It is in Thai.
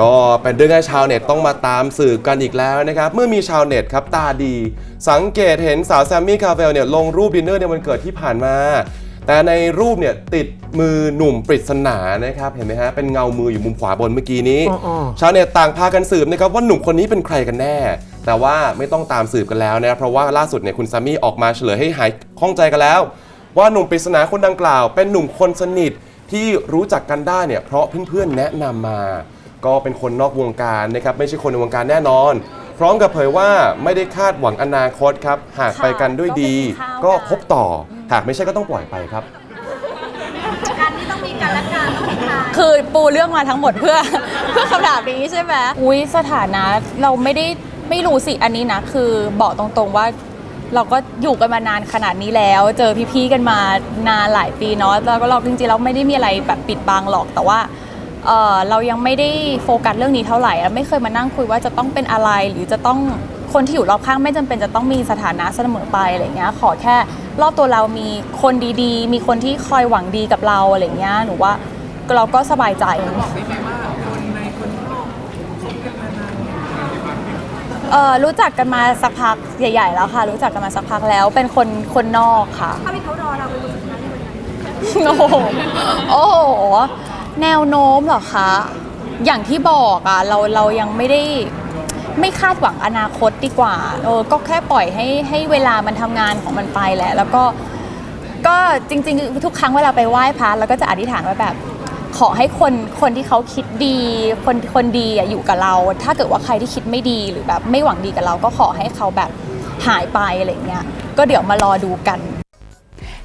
ก็เป็นเรื่องให้ชาวเน็ตต้องมาตามสืบกันอีกแล้วนะครับ เมื่อมีชาวเน็ตครับตาดี สังเกตเห็นสาวแซมมี่คาเวลเนี่ยลงรูปดินเนอร์ในวันเกิดที่ผ่านมา แต่ในรูปเนี่ยติดมือหนุ่มปริศนานะครับเห็นไหมฮะเป็นเงามืออยู่มุมขวาบนเมื่อกี้นี้อ๋อชาวเน็ตต่างพากันสืบนะครับว่าหนุ่มคนนี้เป็นใครกันแน่ แต่ว่าไม่ต้องตามสืบกันแล้วนะครับเพราะว่าล่าสุดเนี่ยคุณซามี่ออกมาเฉลยให้หายข้องใจกันแล้ว ว่าหนุ่มปริศนาคนดังกล่าว เป็นหนุ่มคนสนิทที่รู้จักกันได้เนี่ยเพราะเพื่อนๆแนะนำมา ก็เป็นคนนอกวงการนะครับไม่ใช่คนในวงการแน่นอน พร้อมกับเผยว่าไม่ได้คาดหวังอนาคตครับหากไปกันด้วยดี ก็คบต่อหากไม่ใช่ก็ต้องปล่อยไปครับ การที่ต้องมีกันและกันต้องมีทางคือปูเรื่องมาทั้งหมดเพื่อ เพื่อคำถามนี้ใช่ไหมอุ้ยสถานะเราไม่ได้ไม่รู้สิอันนี้นะ คือบอกตรงๆว่า เราก็อยู่กันมานานขนาดนี้แล้ว เจอพี่ๆกันมานานหลายปีเนาะแล้วก็เราจริงๆเราไม่ได้มีอะไรแบบปิดบังหรอกแต่ว่า เออเรายังไม่ได้โฟกัสเรื่องนี้เท่าไหร่เราไม่เคยมานั่งคุยว่าจะต้องเป็นอะไรหรือจะต้องคนที่อยู่รอบข้างไม่จำเป็นจะต้องมีสถานะเสมอไปอะไรเงี้ยขอแค่รอบตัวเรามีคนดีๆ มีคนที่คอยหวังดีกับเราอะไรเงี้ยหนูว่าเราก็สบายใจเออรู้จักกันมาสักพักใหญ่ ๆ แล้วค่ะ รู้จักกันมาสักพักแล้วเป็นคนคนนอกค่ะ ถ้าพี่เขารอเราเป็นคนสุดท้ายในวันนั้น โอ้โหโอ้โห แนวโน้มเหรอคะ อย่างที่บอกอะเราเรายังไม่ได้ไม่คาดหวังอนาคตดีกว่าเออก็แค่ปล่อยให้ให้เวลามันทำงานของมันไปแหละ แล้วก็ก็จริงๆ ทุกครั้งเวลาไปไหว้พระเราก็จะอธิษฐานไว้แบบ ขอให้คนคนที่เขาคิดดีคนคนดีอะอยู่กับเรา ถ้าเกิดว่าใครที่คิดไม่ดีหรือแบบไม่หวังดีกับเราก็ขอให้เขาแบบหายไปอะไรเงี้ยก็เดี๋ยวมารอดูกัน